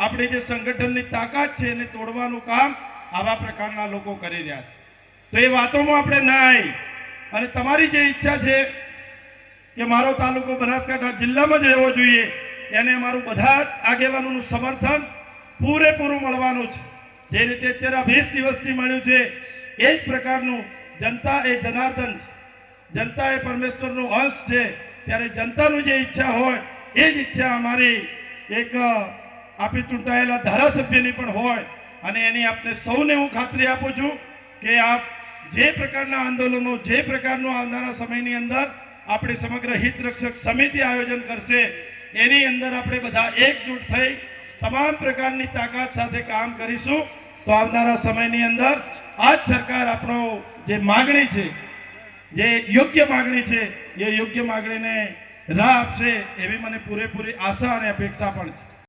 આપણી જે સંગઠનની તાકાત છે એને તોડવાનું કામ આવા પ્રકારના લોકો કરી રહ્યા છે. તો એ વાતોમાં આપણે ના આવી અને તમારી જે ઈચ્છા છે કે મારો તાલુકો બનાસકાંઠા જિલ્લામાં જ રહેવો જોઈએ, એને અમારું બધા આગેવાનોનું સમર્થન પૂરેપૂરું મળવાનું છે. જે રીતે અત્યારે વીસ દિવસથી મળ્યું છે, એ જ પ્રકારનું જનતા એ જનાર્દન જનતા એ પરમેશ્વરનો અંશ છે. ત્યારે જનતાનું જે ઈચ્છા હોય, એ જ ઈચ્છા અમારી એક આપી ચૂંટાયેલા ધારાસભ્યની પણ હોય અને એની આપને સૌને હું ખાતરી આપું છું કે આપ જે પ્રકારના આંદોલનો, જે પ્રકારનું આવનારા સમયની અંદર આપણે સમગ્ર હિત રક્ષક સમિતિ આયોજન કરશે, એની અંદર આપણે બધા એકજૂટ થઈ તમામ પ્રકારની તાકાત સાથે કામ કરીશું. તો આવનારા સમયની અંદર આ સરકાર આપણો જે માગણી છે, જે યોગ્ય માગણી છે, એ યોગ્ય માગણીને રાહ આપશે એવી મને પૂરેપૂરી આશા અને અપેક્ષા પણ છે.